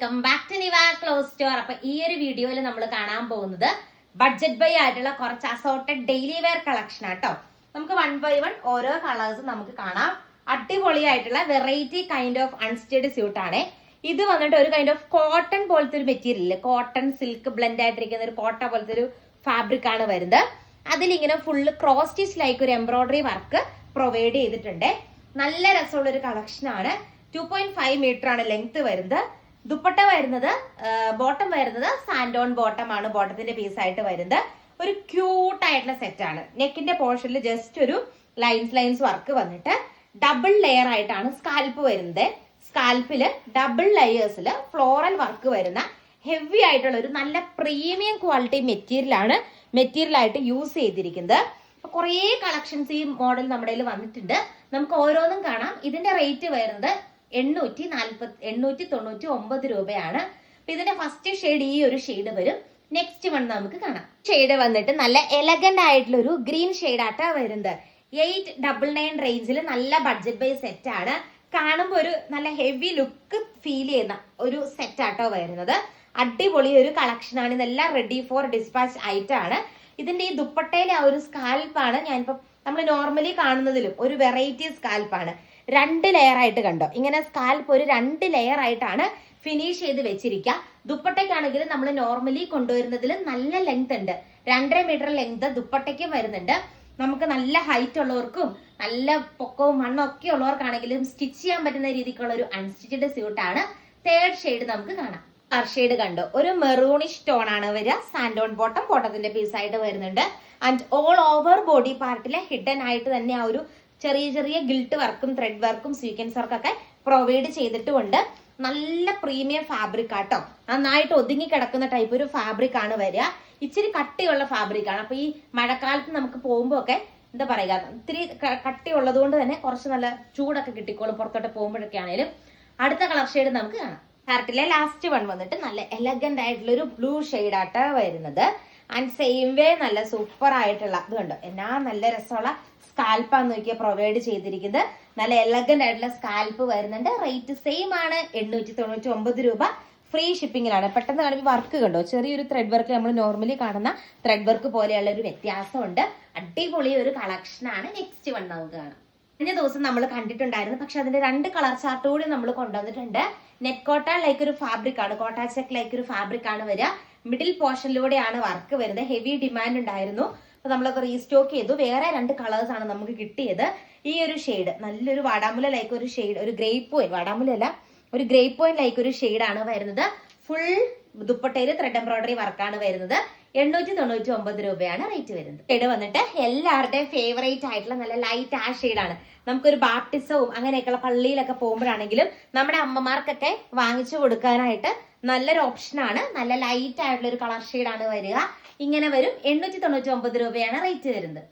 Welcome back to Niva clothes store അപ്പൊ ഈ ഒരു വീഡിയോയിൽ നമ്മൾ കാണാൻ പോകുന്നത് ബഡ്ജറ്റ് ബൈ ആയിട്ടുള്ള കുറച്ച് അസോർട്ടഡ് ഡെയിലി വെയർ കളക്ഷൻ ആട്ടോ നമുക്ക് വൺ ബൈ വൺ ഓരോ കളേഴ്സ് നമുക്ക് കാണാം. അടിപൊളിയായിട്ടുള്ള variety kind of unstitched suit ആണ്. ഇത് വന്നിട്ട് ഒരു കൈൻഡ് ഓഫ് കോട്ടൺ പോലത്തെ ഒരു മെറ്റീരിയൽ കോട്ടൺ സിൽക്ക് ബ്ലെൻഡ് ആയിട്ടിരിക്കുന്ന ഒരു കോട്ട പോലത്തെ ഒരു ഫാബ്രിക് ആണ് വരുന്നത്. അതിലിങ്ങനെ ഫുള്ള് ക്രോസ് സ്റ്റിച്ച് ലൈക്ക് ഒരു എംബ്രോയിഡറി വർക്ക് പ്രൊവൈഡ് ചെയ്തിട്ടുണ്ട്. നല്ല രസമുള്ള ഒരു കളക്ഷൻ ആണ്. ടു പോയിന്റ് ഫൈവ് മീറ്റർ ആണ് ലെങ്ത് വരുന്നത്. ദുപ്പട്ട വരുന്നത് ബോട്ടം വരുന്നത് സാൻഡോൺ ബോട്ടം ആണ്. ബോട്ടത്തിന്റെ പീസ് ആയിട്ട് വരുന്നത്. ഒരു ക്യൂട്ട് ആയിട്ടുള്ള സെറ്റ് ആണ്. നെക്കിന്റെ പോർഷനിൽ ജസ്റ്റ് ഒരു ലൈൻസ് ലൈൻസ് വർക്ക് വന്നിട്ട് ഡബിൾ ലെയർ ആയിട്ടാണ് സ്കാൽപ്പ് വരുന്നത്. സ്കാൽപ്പിൽ ഡബിൾ ലെയേഴ്സിൽ ഫ്ലോറൽ വർക്ക് വരുന്ന ഹെവി ആയിട്ടുള്ള ഒരു നല്ല പ്രീമിയം ക്വാളിറ്റി മെറ്റീരിയൽ ആണ് മെറ്റീരിയൽ ആയിട്ട് യൂസ് ചെയ്തിരിക്കുന്നത്. അപ്പൊ കുറേ കളക്ഷൻസ് ഈ മോഡൽ നമ്മുടെ കയ്യിൽ വന്നിട്ടുണ്ട്. നമുക്ക് ഓരോന്നും കാണാം. ഇതിന്റെ റേറ്റ് വരുന്നത് എണ്ണൂറ്റി നാൽപ്പത്തി എണ്ണൂറ്റി തൊണ്ണൂറ്റി ഒമ്പത് രൂപയാണ്. അപ്പൊ ഇതിന്റെ ഫസ്റ്റ് ഷെയ്ഡ് ഈ ഒരു ഷെയ്ഡ് വരും. നെക്സ്റ്റ് വൺ നമുക്ക് കാണാം. ഷെയ്ഡ് വന്നിട്ട് നല്ല എലഗന്റ് ആയിട്ടുള്ള ഒരു ഗ്രീൻ ഷെയ്ഡ് ആട്ടാ വരുന്നത്. എയ്റ്റ് ഡബിൾ നയൻ റേഞ്ചിൽ നല്ല ബഡ്ജറ്റ് ബൈ സെറ്റ് ആണ്. കാണുമ്പോൾ ഒരു നല്ല ഹെവി ലുക്ക് ഫീൽ ചെയ്യുന്ന ഒരു സെറ്റ് ആട്ടോ വരുന്നത്. അടിപൊളി ഒരു കളക്ഷൻ ആണ്. ഇതെല്ലാം റെഡി ഫോർ ഡിസ്പാച്ച് ആണ്. ഇതിന്റെ ഈ ദുപ്പട്ടയിലെ ആ ഒരു സ്കാൽപ്പാണ് ഞാനിപ്പോ നമ്മൾ നോർമലി കാണുന്നതിലും ഒരു വെറൈറ്റി സ്കാൽപ്പാണ് രണ്ട് ലെയർ ആയിട്ട് കണ്ടോ? ഇങ്ങനെ സ്കാൽപ്പ് ഒരു രണ്ട് ലെയർ ആയിട്ടാണ് ഫിനിഷ് ചെയ്ത് വെച്ചിരിക്കുക ദുപ്പട്ടയ്ക്കാണെങ്കിൽ നമ്മൾ നോർമലി കൊണ്ടുവരുന്നതിൽ നല്ല ലെങ്ത് ഉണ്ട്. രണ്ടര മീറ്റർ ലെങ്ത് ദുപ്പട്ടയ്ക്കും വരുന്നുണ്ട്. നമുക്ക് നല്ല ഹൈറ്റ് ഉള്ളവർക്കും നല്ല പൊക്കവും മണ്ണും ഒക്കെ ഉള്ളവർക്കാണെങ്കിലും സ്റ്റിച്ച് ചെയ്യാൻ പറ്റുന്ന രീതിക്കുള്ള ഒരു അൺസ്റ്റിച്ചഡ് സ്യൂട്ടാണ് തേർഡ് ഷെയ്ഡ് നമുക്ക് കാണാം. കളർ ഷെയ്ഡ് കണ്ടു? ഒരു മെറൂണിഷ് ടോൺ ആണ് വരിക. സാൻഡോൺ ബോട്ടം ബോട്ടത്തിന്റെ പീസ് ആയിട്ട് വരുന്നുണ്ട്. ആൻഡ് ഓൾ ഓവർ ബോഡി പാർട്ടിലെ ഹിഡൻ ആയിട്ട് തന്നെ ആ ഒരു ചെറിയ ചെറിയ ഗിൽട്ട് വർക്കും ത്രെഡ് വർക്കും സീക്വൻസ് വർക്കൊക്കെ പ്രൊവൈഡ് ചെയ്തിട്ടുമുണ്ട്. നല്ല പ്രീമിയം ഫാബ്രിക് ആട്ടോ നന്നായിട്ട് ഒതുങ്ങി കിടക്കുന്ന ടൈപ്പ് ഒരു ഫാബ്രിക് ആണ് വരിക. ഇച്ചിരി കട്ടിയുള്ള ഫാബ്രിക് ആണ്. അപ്പൊ ഈ മഴക്കാലത്ത് നമുക്ക് പോകുമ്പോൾ ഒക്കെ എന്താ പറയുക ഇത്തിരി കട്ടിയുള്ളത് കൊണ്ട് തന്നെ കുറച്ച് നല്ല ചൂടൊക്കെ കിട്ടിക്കോളും പുറത്തോട്ട് പോകുമ്പോഴൊക്കെ ആണെങ്കിലും. അടുത്ത കളർ ഷെയ്ഡ് നമുക്ക് കാണാം. ഷർട്ടിലെ ലാസ്റ്റ് വൺ വന്നിട്ട് നല്ല എലഗന്റ് ആയിട്ടുള്ള ഒരു ബ്ലൂ ഷെയ്ഡ് ആട്ടാ വരുന്നത്. ആൻഡ് സെയിം വേ നല്ല സൂപ്പർ ആയിട്ടുള്ള ഇതുണ്ട് എന്നാ നല്ല രസമുള്ള സ്കാൽപ്പാന്ന് നോക്കിയാൽ പ്രൊവൈഡ് ചെയ്തിരിക്കുന്നത്. നല്ല എലഗന്റ് ആയിട്ടുള്ള സ്കാൽപ്പ് വരുന്നുണ്ട്. റേറ്റ് സെയിം ആണ്. എണ്ണൂറ്റി തൊണ്ണൂറ്റി ഒമ്പത് രൂപ ഫ്രീ ഷിപ്പിങ്ങിലാണ് പെട്ടെന്ന് കാണുമ്പോൾ വർക്ക് കണ്ടോ? ചെറിയൊരു ത്രെഡ് വർക്ക് നമ്മൾ നോർമലി കാണുന്ന ത്രെഡ് വർക്ക് പോലെയുള്ള ഒരു വ്യത്യാസമുണ്ട്. അടിപൊളി ഒരു കളക്ഷനാണ് നെക്സ്റ്റ് വൺ നമുക്ക് കാണാം. കഴിഞ്ഞ ദിവസം നമ്മൾ കണ്ടിട്ടുണ്ടായിരുന്നു. പക്ഷെ അതിന്റെ രണ്ട് കളർ ചാർട്ട് കൂടി നമ്മൾ കൊണ്ടുവന്നിട്ടുണ്ട്. നെറ്റ് കോട്ട ലൈക്ക് ഒരു ഫാബ്രിക് ആണ് കോട്ട ചെക്ക് ലൈക്ക് ഒരു ഫാബ്രിക് ആണ് വരിക. മിഡിൽ പോർഷനിലൂടെയാണ് വർക്ക് വരുന്നത്. ഹെവി ഡിമാൻഡ് ഉണ്ടായിരുന്നു. അപ്പൊ നമ്മളൊക്കെ റീസ്റ്റോക്ക് ചെയ്തു. വേറെ രണ്ട് കളേഴ്സ് ആണ് നമുക്ക് കിട്ടിയത്. ഈ ഒരു ഷെയ്ഡ് നല്ലൊരു വാടാമുല ലൈക്ക് ഒരു ഷെയ്ഡ് ഒരു ഗ്രേപ്പ് പോയിന്റ്. വാടാമുല അല്ല ഒരു ഗ്രേപ്പ് പോയിന്റ് ലൈക്ക് ഒരു ഷെയ്ഡ് ആണ് വരുന്നത്. ഫുൾ ദുപ്പട്ടയിൽ ത്രെഡ് എംബ്രോയിഡറി വർക്കാണ് വരുന്നത്. എണ്ണൂറ്റി തൊണ്ണൂറ്റി ഒമ്പത് രൂപയാണ് റേറ്റ് വരുന്നത്. ഷെയ്ഡ് വന്നിട്ട് എല്ലാവരുടെയും ഫേവറേറ്റ് ആയിട്ടുള്ള നല്ല ലൈറ്റ് ആ ഷെയ്ഡാണ് നമുക്കൊരു ബാപ്റ്റിസവും അങ്ങനെയൊക്കെയുള്ള പള്ളിയിലൊക്കെ പോകുമ്പോഴാണെങ്കിലും നമ്മുടെ അമ്മമാർക്കൊക്കെ വാങ്ങിച്ചു കൊടുക്കാനായിട്ട് നല്ലൊരു ഓപ്ഷനാണ് നല്ല ലൈറ്റ് ആയിട്ടുള്ള ഒരു കളർ ഷെയ്ഡാണ് വരിക. ഇങ്ങനെ വരും. എണ്ണൂറ്റി തൊണ്ണൂറ്റി ഒമ്പത് രൂപയാണ് റേറ്റ് വരുന്നത്.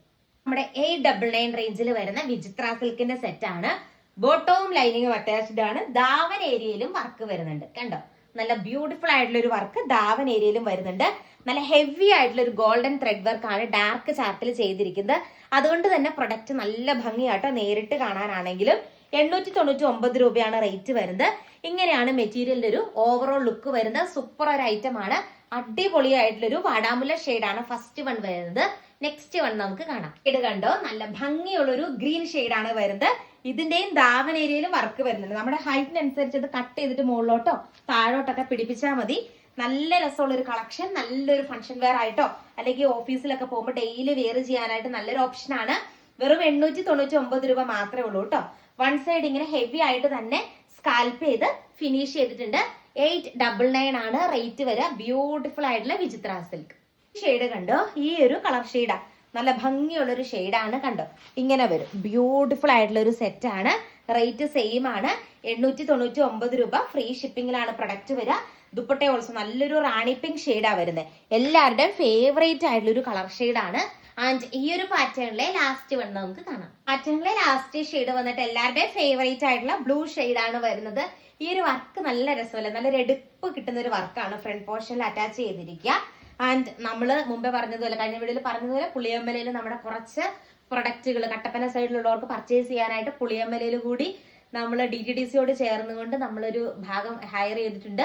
നമ്മുടെ എയ്റ്റ് ഡബിൾ നയൻ റേഞ്ചിൽ വരുന്ന വിചിത്ര സിൽക്കിന്റെ സെറ്റ് ആണ്. ബോട്ടവും ലൈനിങ്ങും അറ്റാച്ച്ഡ് ആണ്. ദാവൻ ഏരിയയിലും വർക്ക് വരുന്നുണ്ട്. കണ്ടോ? നല്ല ബ്യൂട്ടിഫുൾ ആയിട്ടുള്ള ഒരു വർക്ക് ദാവൻ ഏരിയയിലും വരുന്നുണ്ട്. നല്ല ഹെവി ആയിട്ടുള്ള ഒരു ഗോൾഡൻ ത്രെഡ് വർക്കാണ് ഡാർക്ക് ചാർട്ടിൽ ചെയ്തിരിക്കുന്നത്. അതുകൊണ്ട് തന്നെ പ്രൊഡക്റ്റ് നല്ല ഭംഗിയാട്ടോ നേരിട്ട് കാണാനാണെങ്കിലും. എണ്ണൂറ്റി തൊണ്ണൂറ്റി ഒമ്പത് രൂപയാണ് റേറ്റ് വരുന്നത്. ഇങ്ങനെയാണ് മെറ്റീരിയലിന്റെ ഒരു ഓവറോൾ ലുക്ക് വരുന്നത്. സൂപ്പർ ഒരു ഐറ്റം ആണ്. അടിപൊളിയായിട്ടുള്ള ഒരു വാടാമുല ഷെയ്ഡാണ് ഫസ്റ്റ് വൺ വരുന്നത്. നെക്സ്റ്റ് വൺ നമുക്ക് കാണാം. ഇത് കണ്ടോ? നല്ല ഭംഗിയുള്ളൊരു ഗ്രീൻ ആണ് വരുന്നത്. ഇതിന്റെയും ദാവൻ ഏരിയയിലും വർക്ക് വരുന്നുണ്ട്. നമ്മുടെ ഹൈറ്റിനനുസരിച്ച് ഇത് കട്ട് ചെയ്തിട്ട് മുകളിലോട്ടോ താഴോട്ടൊക്കെ പിടിപ്പിച്ചാൽ മതി. നല്ല രസമുള്ള ഒരു കളക്ഷൻ നല്ലൊരു ഫംഗ്ഷൻ വെയർ ആയിട്ടോ അല്ലെങ്കിൽ ഓഫീസിലൊക്കെ പോകുമ്പോൾ ഡെയിലി വെയർ ചെയ്യാനായിട്ട് നല്ലൊരു ഓപ്ഷൻ ആണ്. വെറും എണ്ണൂറ്റി തൊണ്ണൂറ്റി ഒമ്പത് രൂപ മാത്രമേ ഉള്ളൂ കേട്ടോ വൺ സൈഡ് ഇങ്ങനെ ഹെവി ആയിട്ട് തന്നെ സ്കാൽപ്പ് ചെയ്ത് ഫിനിഷ് ചെയ്തിട്ടുണ്ട്. എയ്റ്റ് ഡബിൾ നയൻ ആണ് റേറ്റ് വരെ ബ്യൂട്ടിഫുൾ ആയിട്ടുള്ള വിചിത്ര സിൽക്ക് ഷെയ്ഡ് കണ്ടോ? ഈ ഒരു കളർ ഷെയ്ഡാ നല്ല ഭംഗിയുള്ള ഒരു ഷെയ്ഡാണ് കണ്ടോ? ഇങ്ങനെ വരും. ബ്യൂട്ടിഫുൾ ആയിട്ടുള്ള ഒരു സെറ്റ് ആണ്. റേറ്റ് സെയിം ആണ്. എണ്ണൂറ്റി തൊണ്ണൂറ്റി ഒമ്പത് രൂപ ഫ്രീ ഷിപ്പിംഗിലാണ് പ്രൊഡക്റ്റ് വരിക. ദുപ്പട്ട ഓൾസോ നല്ലൊരു റാണി പിങ്ക് ഷെയ്ഡാ വരുന്നത് എല്ലാവരുടെയും ഫേവറേറ്റ് ആയിട്ടുള്ള ഒരു കളർ ഷെയ്ഡാണ് ആൻഡ് ഈ ഒരു പാറ്റേണിലെ ലാസ്റ്റ് വൺ നമുക്ക് കാണാം. പാറ്റേണിലെ ലാസ്റ്റ് ഷെയ്ഡ് വന്നിട്ട് എല്ലാവരുടെയും ഫേവറേറ്റ് ആയിട്ടുള്ള ബ്ലൂ ആണ് വരുന്നത്. ഈ ഒരു വർക്ക് നല്ല രസമല്ലേ? നല്ലൊരു എടുപ്പ് കിട്ടുന്ന ഒരു വർക്കാണ് ഫ്രണ്ട് പോർഷനിൽ അറ്റാച്ച് ചെയ്തിരിക്കുക. ആൻഡ് നമ്മൾ മുമ്പേ പറഞ്ഞതുപോലെ കഴിഞ്ഞ വീഡിയോയിൽ പറഞ്ഞതുപോലെ പുളിയമ്പലയിൽ നമ്മുടെ കുറച്ച് പ്രൊഡക്റ്റുകൾ കട്ടപ്പന സൈഡിലുള്ളവർക്ക് പർച്ചേസ് ചെയ്യാനായിട്ട് പുളിയമ്പലയിൽ കൂടി നമ്മൾ ഡി ടി ഡി സിയോട് ചേർന്നുകൊണ്ട് നമ്മളൊരു ഭാഗം ഹയർ ചെയ്തിട്ടുണ്ട്.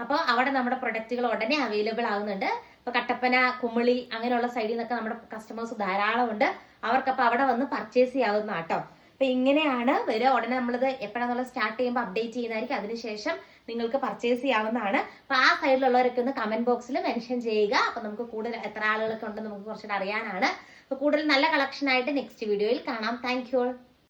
അപ്പോൾ അവിടെ നമ്മുടെ പ്രൊഡക്റ്റുകൾ ഉടനെ അവൈലബിൾ ആകുന്നുണ്ട് ഇപ്പൊ കട്ടപ്പന കുമിളി അങ്ങനെയുള്ള സൈഡിൽ നിന്നൊക്കെ നമ്മുടെ കസ്റ്റമേഴ്സ് ധാരാളം ഉണ്ട് അവർക്കപ്പോൾ അവിടെ വന്ന് പർച്ചേസ് ചെയ്യാവുന്ന കേട്ടോ അപ്പൊ ഇങ്ങനെയാണ് വരിക. ഉടനെ നമ്മളിത് എപ്പോഴാണെന്നുള്ള സ്റ്റാർട്ട് ചെയ്യുമ്പോൾ അപ്ഡേറ്റ് ചെയ്യുന്നതായിരിക്കും. അതിനുശേഷം നിങ്ങൾക്ക് പർച്ചേസ് ചെയ്യാവുന്നതാണ്. അപ്പൊ ആ സൈഡിലുള്ളവരൊക്കെ ഒന്ന് കമന്റ് ബോക്സിൽ മെൻഷൻ ചെയ്യുക. അപ്പൊ നമുക്ക് കൂടുതൽ എത്ര ആളുകളൊക്കെ ഉണ്ടെന്ന് നമുക്ക് കുറച്ചുകൂടെ അറിയാനാണ്. അപ്പൊ കൂടുതൽ നല്ല കളക്ഷൻ ആയിട്ട് നെക്സ്റ്റ് വീഡിയോയിൽ കാണാം. Thank you